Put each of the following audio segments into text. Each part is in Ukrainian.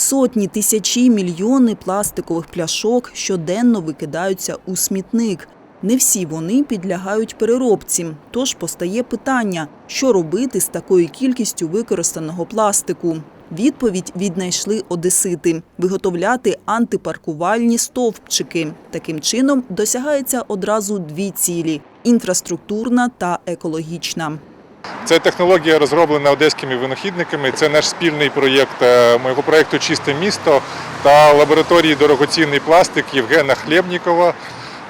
Сотні, тисячі, мільйони пластикових пляшок щоденно викидаються у смітник. Не всі вони підлягають переробці. Тож постає питання, що робити з такою кількістю використаного пластику. Відповідь віднайшли одесити – виготовляти антипаркувальні стовпчики. Таким чином досягається одразу дві цілі – інфраструктурна та екологічна. Ця технологія розроблена одеськими винахідниками. Це наш спільний проєкт е, моєго проєкту Чисте місто та лабораторії дорогоцінний пластик Євгена Хлєбнікова.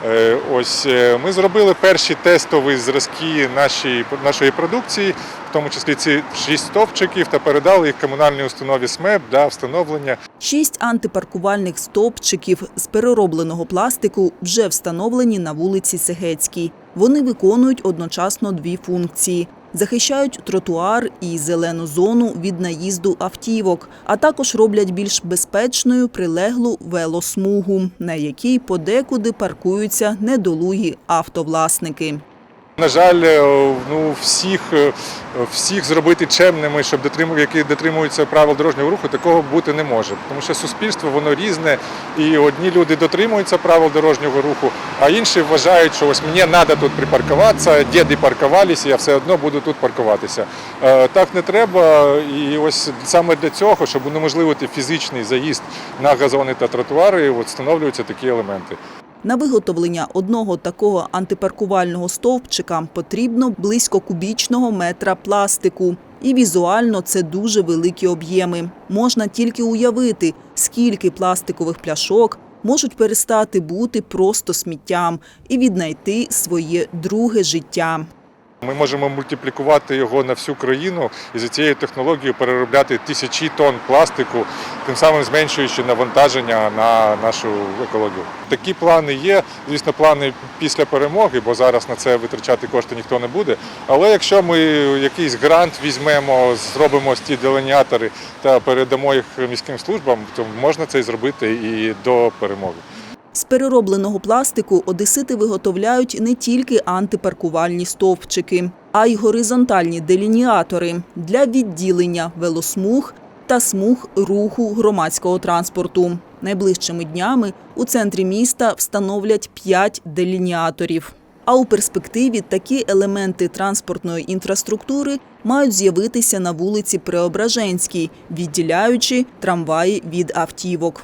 Е, Ось е, ми зробили перші тестові зразки нашої, нашої продукції, в тому числі ці шість стовпчиків, та передали їх комунальній установі СМЕП для встановлення Шість антипаркувальних стовпчиків з переробленого пластику вже встановлені на вулиці Сегецькій. Вони виконують одночасно дві функції. Захищають тротуар і зелену зону від наїзду автівок, а також роблять більш безпечною прилеглу велосмугу, на якій подекуди паркуються недолугі автовласники. На жаль, е, ну всіх, е, всіх зробити чемними, щоб дотримав, які дотримуються правил дорожнього руху, такого бути не може. Тому що суспільство воно різне, і одні люди дотримуються правил дорожнього руху, а інші вважають, що ось мені треба тут припаркуватися, діди паркувалися, я все одно буду тут паркуватися. Е, Так не треба. І ось саме для цього, щоб унеможливити фізичний заїзд на газони та тротуари, от встановлюються такі елементи. На виготовлення одного такого антипаркувального стовпчика потрібно близько кубічного метра пластику. І візуально це дуже великі об'єми. Можна тільки уявити, скільки пластикових пляшок можуть перестати бути просто сміттям і віднайти своє друге життя. Ми можемо мультиплікувати його на всю країну і за цією технологією переробляти тисячі тонн пластику, тим самим зменшуючи навантаження на нашу екологію. Такі плани є. Звісно, плани після перемоги, бо зараз на це витрачати кошти ніхто не буде. Але якщо ми якийсь грант візьмемо, зробимо ці деланіатори та передамо їх міським службам, то можна це зробити і до перемоги. З переробленого пластику одесити виготовляють не тільки антипаркувальні стовпчики, а й горизонтальні делініатори для відділення велосмуг та смуг руху громадського транспорту. Найближчими днями у центрі міста встановлять 5 делініаторів. А у перспективі такі елементи транспортної інфраструктури мають з'явитися на вулиці Преображенській, відділяючи трамваї від автівок.